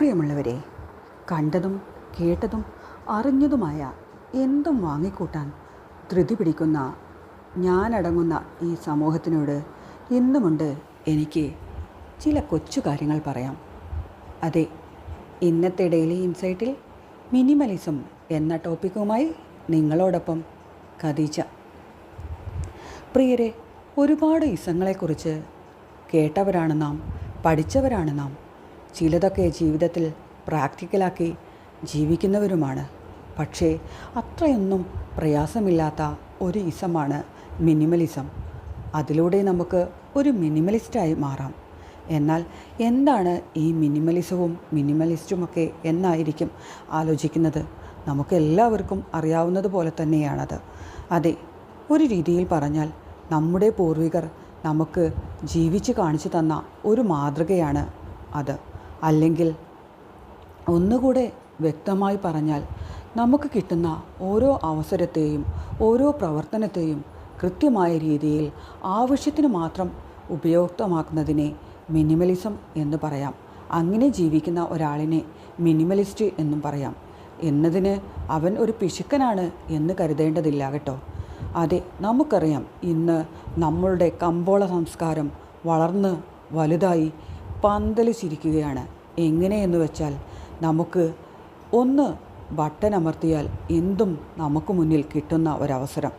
പ്രിയമുള്ളവരെ കണ്ടതും കേട്ടതും അറിഞ്ഞതുമായ എന്തും വാങ്ങിക്കൂട്ടാൻ ധൃതി പിടിക്കുന്ന ഞാനടങ്ങുന്ന ഈ സമൂഹത്തിനോട് ഇന്നുമുണ്ട് എനിക്ക് ചില കൊച്ചു കാര്യങ്ങൾ പറയാം. അതെ ഇന്നത്തെ ഡെയിലി ഇൻസൈറ്റിൽ മിനിമലിസം എന്ന ടോപ്പിക്കുമായി നിങ്ങളോടൊപ്പം ഖദീജ പ്രിയരെ ഒരുപാട് ഇസങ്ങളെക്കുറിച്ച് കേട്ടവരാണ് നാം പഠിച്ചവരാണ് നാം ചിലതൊക്കെ ജീവിതത്തിൽ പ്രാക്ടിക്കലാക്കി ജീവിക്കുന്നവരുമാണ്. പക്ഷേ അത്രയൊന്നും പ്രയാസമില്ലാത്ത ഒരു ഇസമാണ് മിനിമലിസം. അതിലൂടെ നമുക്ക് ഒരു മിനിമലിസ്റ്റായി മാറാം. എന്നാൽ എന്താണ് ഈ മിനിമലിസവും മിനിമലിസ്റ്റുമൊക്കെ എന്നായിരിക്കും ആലോചിക്കുന്നത്? നമുക്ക് എല്ലാവർക്കും അറിയാവുന്നത് പോലെ തന്നെയാണത്. അതെ ഒരു രീതിയിൽ പറഞ്ഞാൽ നമ്മുടെ പൂർവികർ നമുക്ക് ജീവിച്ച് കാണിച്ചു തന്ന ഒരു മാതൃകയാണ് അത്. അല്ലെങ്കിൽ ഒന്നുകൂടെ വ്യക്തമായി പറഞ്ഞാൽ നമുക്ക് കിട്ടുന്ന ഓരോ അവസരത്തെയും ഓരോ പ്രവർത്തനത്തെയും കൃത്യമായ രീതിയിൽ ആവശ്യത്തിന് മാത്രം ഉപയുക്തമാക്കുന്നതിനെ മിനിമലിസം എന്ന് പറയാം. അങ്ങനെ ജീവിക്കുന്ന ഒരാളിനെ മിനിമലിസ്റ്റ് എന്നും പറയാം. എന്നതിന് അവൻ ഒരു പിശുക്കനാണ് എന്ന് കരുതേണ്ടതില്ല കേട്ടോ. അതെ നമുക്കറിയാം ഇന്ന് നമ്മളുടെ കമ്പോള സംസ്കാരം വളർന്ന് വലുതായി പന്തലിച്ചിരിക്കുകയാണ് എങ്ങനെയെന്ന് വെച്ചാൽ നമുക്ക് ഒന്ന് ബട്ടൺ അമർത്തിയാൽ എന്തും നമുക്ക് മുന്നിൽ കിട്ടുന്ന ഒരവസരം.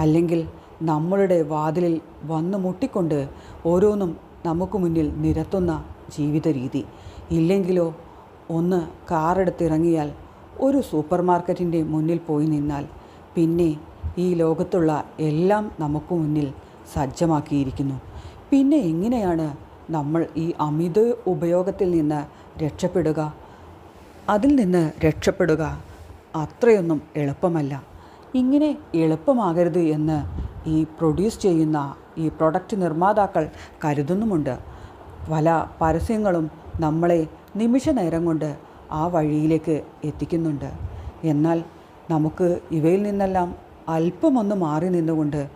അല്ലെങ്കിൽ നമ്മളുടെ വാതിലിൽ വന്ന് മുട്ടിക്കൊണ്ട് ഓരോന്നും നമുക്ക് മുന്നിൽ നിരത്തുന്ന ജീവിത രീതി. ഇല്ലെങ്കിലോ ഒന്ന് കാറെടുത്തിറങ്ങിയാൽ ഒരു സൂപ്പർ മാർക്കറ്റിന്റെ മുന്നിൽ പോയി നിന്നാൽ പിന്നെ ഈ ലോകത്തുള്ള എല്ലാം നമുക്ക് മുന്നിൽ സജ്ജമാക്കിയിരിക്കുന്നു. പിന്നെ എങ്ങനെയാണ് നമ്മൾ ഈ അമിത ഉപയോഗത്തിൽ നിന്ന് രക്ഷപ്പെടുക. അതിൽ നിന്ന് രക്ഷപ്പെടുക അത്രയൊന്നും എളുപ്പമല്ല. ഇങ്ങനെ എളുപ്പമാകരുത് എന്ന് ഈ പ്രൊഡ്യൂസ് ചെയ്യുന്ന ഈ പ്രൊഡക്റ്റ് നിർമ്മാതാക്കൾ കരുതുന്നുമുണ്ട്. പല പരസ്യങ്ങളും നമ്മളെ നിമിഷ നേരം കൊണ്ട് ആ വഴിയിലേക്ക് എത്തിക്കുന്നുണ്ട്. എന്നാൽ നമുക്ക് ഇവയിൽ നിന്നെല്ലാം അല്പമൊന്ന് മാറി നിന്നുകൊണ്ട്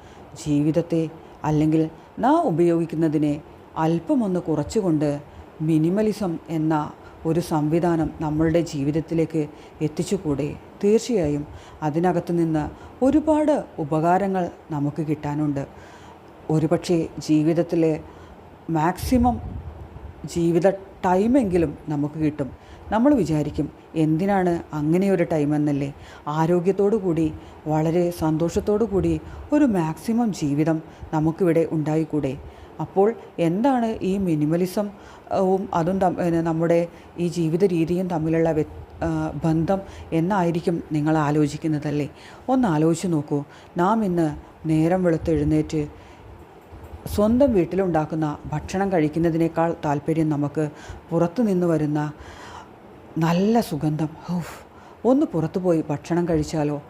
ജീവിതത്തെ അല്ലെങ്കിൽ നാം ഉപയോഗിക്കുന്നതിനെ അല്പമൊന്ന് കുറച്ചുകൊണ്ട് മിനിമലിസം എന്ന ഒരു സംവിധാനം നമ്മളുടെ ജീവിതത്തിലേക്ക് എത്തിച്ചുകൂടെ? തീർച്ചയായും അതിനകത്ത് നിന്ന് ഒരുപാട് ഉപകാരങ്ങൾ നമുക്ക് കിട്ടാനുണ്ട്. ഒരുപക്ഷെ ജീവിതത്തിലെ മാക്സിമം ജീവിത ടൈമെങ്കിലും നമുക്ക് കിട്ടും. നമ്മൾ വിചാരിക്കും എന്തിനാണ് അങ്ങനെയൊരു ടൈം എന്നല്ലേ ആരോഗ്യത്തോടു കൂടി വളരെ സന്തോഷത്തോടു കൂടി ഒരു മാക്സിമം ജീവിതം നമുക്കിവിടെ ഉണ്ടായിക്കൂടെ? അപ്പോൾ എന്താണ് ഈ മിനിമലിസം അതും നമ്മുടെ ഈ ജീവിത രീതിയും തമ്മിലുള്ള ബന്ധം എന്നായിരിക്കും നിങ്ങൾ ആലോചിക്കുന്നതല്ലേ? ഒന്ന് ആലോചിച്ച് നോക്കൂ. നാം ഇന്ന് നേരം വെളുത്തെഴുന്നേറ്റ് സ്വന്തം വീട്ടിലുണ്ടാക്കുന്ന ഭക്ഷണം കഴിക്കുന്നതിനേക്കാൾ താല്പര്യം നമുക്ക് പുറത്തു നിന്ന് വരുന്ന നല്ല സുഗന്ധം ഹൗഫ് ഒന്ന് പുറത്തു പോയി ഭക്ഷണം കഴിച്ചാലോ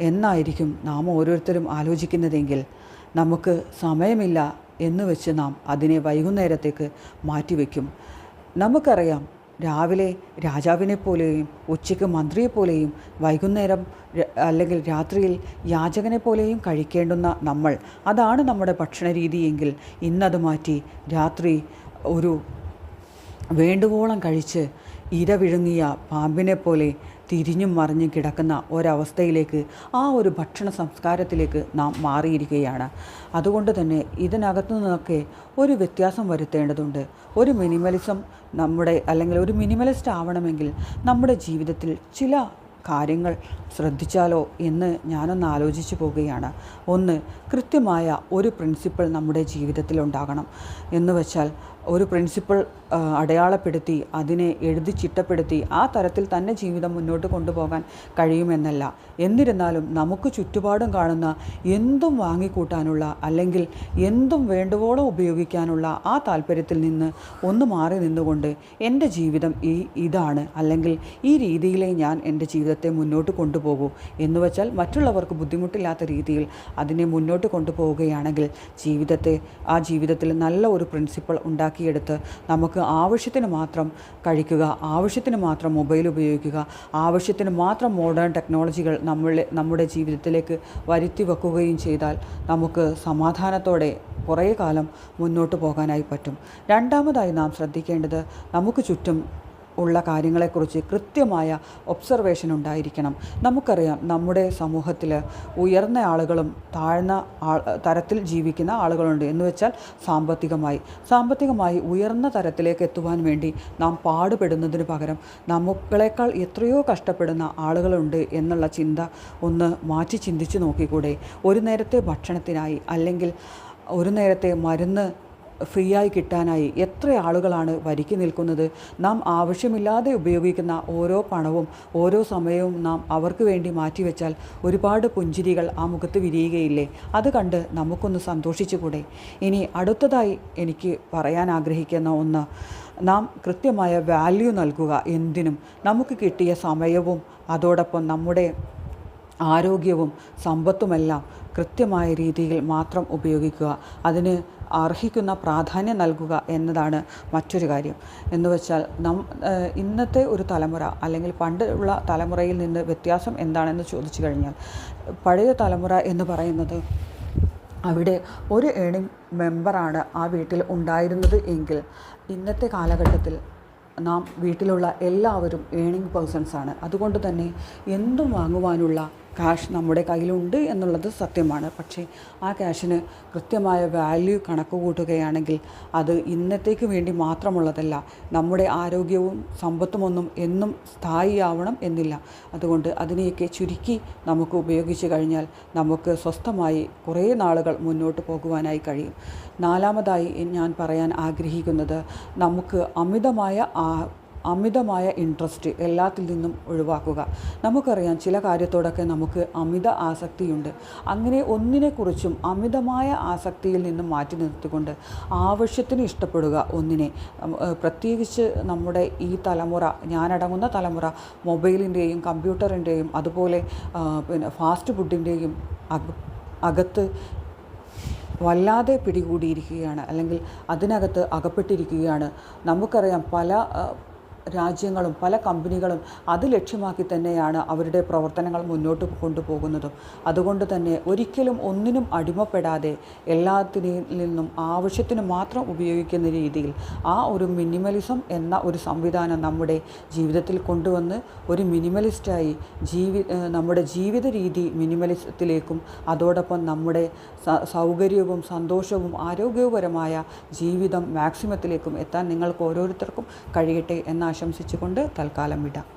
എന്നായിരിക്കും നാം ഓരോരുത്തരും ആലോചിക്കുന്നതെങ്കിൽ നമുക്ക് സമയമില്ല എന്ന് വെച്ച് നാം അതിനെ വൈകുന്നേരത്തേക്ക് മാറ്റിവെക്കും. നമുക്കറിയാം രാവിലെ രാജാവിനെ പോലെയും ഉച്ചയ്ക്ക് മന്ത്രിയെ പോലെയും വൈകുന്നേരം അല്ലെങ്കിൽ രാത്രിയിൽ യാചകനെ പോലെയും കഴിക്കേണ്ടുന്ന നമ്മൾ അതാണ് നമ്മുടെ ഭക്ഷണ രീതിയെങ്കിൽ ഇന്നത് മാറ്റി രാത്രി ഒരു വേണ്ടുവോളം കഴിച്ച് ഇര വിഴുങ്ങിയ പാമ്പിനെ പോലെ തിരിഞ്ഞും മറിഞ്ഞും കിടക്കുന്ന ഒരവസ്ഥയിലേക്ക് ആ ഒരു ഭക്ഷണ സംസ്കാരത്തിലേക്ക് നാം മാറിയിരിക്കുകയാണ്. അതുകൊണ്ട് തന്നെ ഇതിനകത്തു നിന്നൊക്കെ ഒരു വ്യത്യാസം വരുത്തേണ്ടതുണ്ട്. ഒരു മിനിമലിസം നമ്മുടെ അല്ലെങ്കിൽ ഒരു മിനിമലിസ്റ്റ് ആവണമെങ്കിൽ നമ്മുടെ ജീവിതത്തിൽ ചില കാര്യങ്ങൾ ശ്രദ്ധിച്ചാലോ എന്ന് ഞാനൊന്ന് ആലോചിച്ചു പോവുകയാണ്. ഒന്ന് കൃത്യമായ ഒരു പ്രിൻസിപ്പിൾ നമ്മുടെ ജീവിതത്തിൽ ഉണ്ടാകണം. എന്ന് വെച്ചാൽ ഒരു പ്രിൻസിപ്പിൾ അടയാളപ്പെടുത്തി അതിനെ എഴുതി ചിട്ടപ്പെടുത്തി ആ തരത്തിൽ തന്നെ ജീവിതം മുന്നോട്ട് കൊണ്ടുപോകാൻ കഴിയുമെന്നല്ല. എന്നിരുന്നാലും നമുക്ക് ചുറ്റുപാടും കാണുന്ന എന്തും വാങ്ങിക്കൂട്ടാനുള്ള അല്ലെങ്കിൽ എന്തും വേണ്ടുവോളം ഉപയോഗിക്കാനുള്ള ആ താല്പര്യത്തിൽ നിന്ന് ഒന്ന് മാറി നിന്നുകൊണ്ട് എന്റെ ജീവിതം ഈ ഇതാണ്. അല്ലെങ്കിൽ ഈ രീതിയിലേ ഞാൻ എന്റെ ജീവിതത്തെ മുന്നോട്ട് കൊണ്ടുപോകൂ എന്ന് വെച്ചാൽ മറ്റുള്ളവർക്ക് ബുദ്ധിമുട്ടില്ലാത്ത രീതിയിൽ അതിനെ മുന്നോട്ട് കൊണ്ടുപോവുകയാണെങ്കിൽ ജീവിതത്തെ ആ ജീവിതത്തിൽ നല്ല ഒരു പ്രിൻസിപ്പൾ ഉണ്ടാക്കിയെടുത്ത് നമുക്ക് ആവശ്യത്തിന് മാത്രം കഴിക്കുക ആവശ്യത്തിന് മാത്രം മൊബൈൽ ഉപയോഗിക്കുക ആവശ്യത്തിന് മാത്രം മോഡേൺ ടെക്നോളജികൾ നമ്മളെ നമ്മുടെ ജീവിതത്തിലേക്ക് വരുത്തി വെക്കുകയും ചെയ്താൽ നമുക്ക് സമാധാനത്തോടെ കുറേ കാലം മുന്നോട്ട് പോകാനായി പറ്റും. രണ്ടാമതായി നാം ശ്രദ്ധിക്കേണ്ടത് നമുക്ക് ചുറ്റും ഉള്ള കാര്യങ്ങളെക്കുറിച്ച് കൃത്യമായ ഒബ്സർവേഷൻ ഉണ്ടായിരിക്കണം. നമുക്കറിയാം നമ്മുടെ സമൂഹത്തിൽ ഉയർന്ന ആളുകളും താഴ്ന്ന തരത്തിൽ ജീവിക്കുന്ന ആളുകളുണ്ട്. എന്ന് വെച്ചാൽ സാമ്പത്തികമായി. സാമ്പത്തികമായി ഉയർന്ന തരത്തിലേക്ക് എത്തുവാൻ വേണ്ടി നാം പാടുപെടുന്നതിന് പകരം നമുക്കളേക്കാൾ എത്രയോ കഷ്ടപ്പെടുന്ന ആളുകളുണ്ട് എന്നുള്ള ചിന്ത ഒന്ന് മാറ്റി ചിന്തിച്ച് നോക്കിക്കൂടെ. ഒരു നേരത്തെ ഭക്ഷണത്തിനായി അല്ലെങ്കിൽ ഒരു നേരത്തെ മരുന്ന് ഫ്രീ ആയി കിട്ടാനായി എത്ര ആളുകളാണ് വരിക്ക് നിൽക്കുന്നത്? നാം ആവശ്യമില്ലാതെ ഉപയോഗിക്കുന്ന ഓരോ പണവും ഓരോ സമയവും നാം അവർക്ക് വേണ്ടി മാറ്റിവെച്ചാൽ ഒരുപാട് പുഞ്ചിരികൾ ആ മുഖത്ത് വിരിയുകയില്ലേ? അത് കണ്ട് നമുക്കൊന്ന് സന്തോഷിച്ചുകൂടെ? ഇനി അടുത്തതായി എനിക്ക് പറയാൻ ആഗ്രഹിക്കുന്ന ഒന്ന് നാം കൃത്യമായ വാല്യൂ നൽകുക എന്തിനും. നമുക്ക് കിട്ടിയ സമയവും അതോടൊപ്പം നമ്മുടെ ആരോഗ്യവും സമ്പത്തുമെല്ലാം കൃത്യമായ രീതിയിൽ മാത്രം ഉപയോഗിക്കുക. അതിന് അർഹിക്കുന്ന പ്രാധാന്യം നൽകുക എന്നതാണ് മറ്റൊരു കാര്യം. എന്ന് വെച്ചാൽ നം ഇന്നത്തെ ഒരു തലമുറ അല്ലെങ്കിൽ പണ്ടുള്ള തലമുറയിൽ നിന്ന് വ്യത്യാസം എന്താണെന്ന് ചോദിച്ചു കഴിഞ്ഞാൽ പഴയ തലമുറ എന്ന് പറയുന്നത് അവിടെ ഒരു ഏണിംഗ് മെമ്പറാണ് ആ വീട്ടിൽ ഉണ്ടായിരുന്നത് എങ്കിൽ ഇന്നത്തെ കാലഘട്ടത്തിൽ നാം വീട്ടിലുള്ള എല്ലാവരും ഏണിംഗ് പേഴ്സൺസാണ്. അതുകൊണ്ട് തന്നെ എന്തും വാങ്ങുവാനുള്ള കാശ് നമ്മുടെ കയ്യിലുണ്ട് എന്നുള്ളത് സത്യമാണ്. പക്ഷേ ആ ക്യാഷിന് കൃത്യമായ വാല്യൂ കണക്ക് കൂട്ടുകയാണെങ്കിൽ അത് ഇന്നത്തേക്ക് വേണ്ടി മാത്രമുള്ളതല്ല നമ്മുടെ ആരോഗ്യവും സമ്പത്തുമൊന്നും എന്നും സ്ഥായിയാവണം എന്നില്ല. അതുകൊണ്ട് അതിനെയൊക്കെ ചുരുക്കി നമുക്ക് ഉപയോഗിച്ച് കഴിഞ്ഞാൽ നമുക്ക് സ്വസ്ഥമായി കുറേ നാളുകൾ മുന്നോട്ട് പോകുവാനായി കഴിയും. നാലാമതായി ഞാൻ പറയാൻ ആഗ്രഹിക്കുന്നത് നമുക്ക് അമിതമായ ആ അമിതമായ ഇൻട്രസ്റ്റ് എല്ലാത്തിൽ നിന്നും ഒഴിവാക്കുക. നമുക്കറിയാം ചില കാര്യത്തോടൊക്കെ നമുക്ക് അമിത ആസക്തിയുണ്ട്. അങ്ങനെ ഒന്നിനെക്കുറിച്ചും അമിതമായ ആസക്തിയിൽ നിന്നും മാറ്റി നിർത്തിക്കൊണ്ട് ആവശ്യത്തിന് ഇഷ്ടപ്പെടുക ഒന്നിനെ. പ്രത്യേകിച്ച് നമ്മുടെ ഈ തലമുറ ഞാനടങ്ങുന്ന തലമുറ മൊബൈലിന്റെയും കമ്പ്യൂട്ടറിന്റെയും അതുപോലെ പിന്നെ ഫാസ്റ്റ് ഫുഡിന്റെയും അകത്ത് വല്ലാതെ പിടികൂടിയിരിക്കുകയാണ്. അല്ലെങ്കിൽ അതിനകത്ത് അകപ്പെട്ടിരിക്കുകയാണ്. നമുക്കറിയാം പല രാജ്യങ്ങളും പല കമ്പനികളും അത് ലക്ഷ്യമാക്കി തന്നെയാണ് അവരുടെ പ്രവർത്തനങ്ങൾ മുന്നോട്ട് കൊണ്ടുപോകുന്നതും. അതുകൊണ്ട് തന്നെ ഒരിക്കലും ഒന്നിനും അടിമപ്പെടാതെ എല്ലാത്തിനിൽ നിന്നും ആവശ്യത്തിന് മാത്രം ഉപയോഗിക്കുന്ന രീതിയിൽ ആ ഒരു മിനിമലിസം എന്ന ഒരു സംവിധാനം നമ്മുടെ ജീവിതത്തിൽ കൊണ്ടുവന്ന് ഒരു മിനിമലിസ്റ്റായി ജീവി നമ്മുടെ ജീവിത രീതി മിനിമലിസത്തിലേക്കും അതോടൊപ്പം നമ്മുടെ സൗകര്യവും സന്തോഷവും ആരോഗ്യപരമായ ജീവിതം മാക്സിമത്തിലേക്കും എത്താൻ നിങ്ങൾക്ക് ഓരോരുത്തർക്കും കഴിയട്ടെ എന്ന് ആശംസിച്ചുകൊണ്ട് തൽക്കാലം വിടാം.